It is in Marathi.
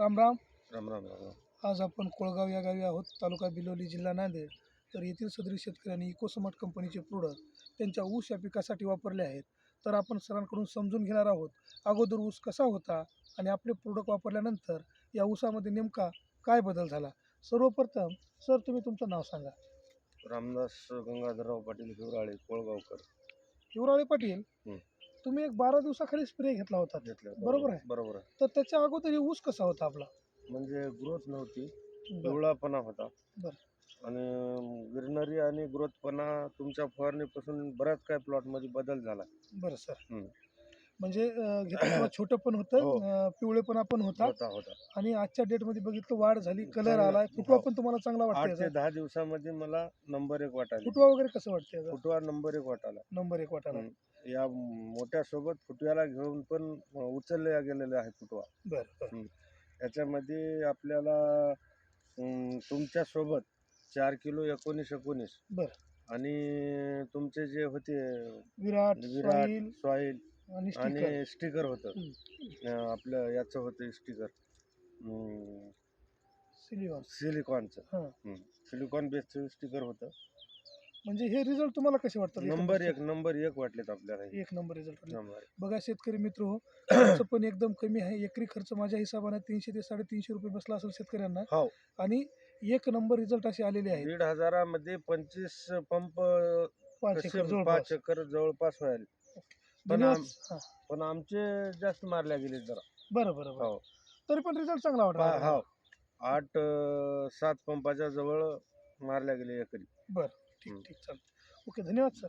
राम राम. राम राम राम राम. आज आपण कोळगाव या गावी आहोत. तालुका बिलोली जिल्हा नांदेड. तर येथील सदरी शेतकऱ्यांनी इकोसमार्ट कंपनीचे प्रोडक्ट त्यांच्या ऊस या पिकासाठी वापरले आहेत. तर आपण सरांकडून समजून घेणार आहोत अगोदर ऊस कसा होता आणि आपले प्रोडक्ट वापरल्यानंतर या ऊसामध्ये नेमका काय बदल झाला? सर्वप्रथम सर तुम्ही तुमचं नाव सांगा. रामदास गंगाधरराव पाटील हिवराळे कोळगावकर. युवराळे पाटील. तुम्ही एक बारा दिवसाखाली स्प्रे घेतला होता घेतलं बरोबर आहे. बरोबर आहे तर त्याच्या अगोदर हे ऊस कसा होता आपला म्हणजे ग्रोथ नव्हती बरं. पिवळापणा होता बरं. आणि गिरनरी आणि ग्रोथपणा तुमच्या फवारणीपासून बऱ्याच काय प्लॉटमध्ये बदल झाला बरं सर. म्हणजे घेताना छोटं पण होतं हो. अं, पिवळेपणा पण होता होता आणि आजच्या डेटमध्ये बघितलं वाढ झाली कलर. आलाय फुटवा. पण तुम्हाला चांगला आठ वाटतोय ते दहा दिवसामध्ये मला नंबर एक वाटायला फुटवा वगैरे कसं वाटतंय? फुटवा नंबर एक वाटायला नंबर एक वाटायला. या मोठ्या सोबत फुटव्याला घेऊन पण उचलल्या गेलेले आहे फुटवा बरं याच्यामध्ये आपल्याला तुमच्यासोबत चार किलो एकोणीस एकोणीस बरं. आणि तुमचे जे होते विराट विराट सॉईल आणि स्टिकर होतं. आपलं याचं होतं स्टिकर सिलिकॉन सिलिकॉनचं हां. सिलिकॉन बेसचं स्टिकर होतं. म्हणजे हे रिझल्ट तुम्हाला कसे वाटतात? नंबर एक नंबर एक वाटलेत आपल्याला. एक नंबर रिझल्ट. बघा शेतकरी मित्र हो खर्च पण एकदम कमी आहे. एकरी खर्च माझ्या हिशोबाने तीनशे ते साडेतीनशे रुपये बसला असेल शेतकऱ्यांना. हो. आणि एक नंबर रिझल्ट असे आलेले आहेत. दीड हजारामध्ये पंचवीस पंप पाच एकर जवळपास. व्हायला पण आम- हां. पण आमचे जास्त मारल्या गेले जरा. बरं बरं बरं. हो. तरी पण रिझल्ट चांगला पा- वाटला हो. आठ अं, सात पंपाच्या जवळ मारल्या गेले एकरी. ठीक ठीक चालेल ओके धन्यवाद सर.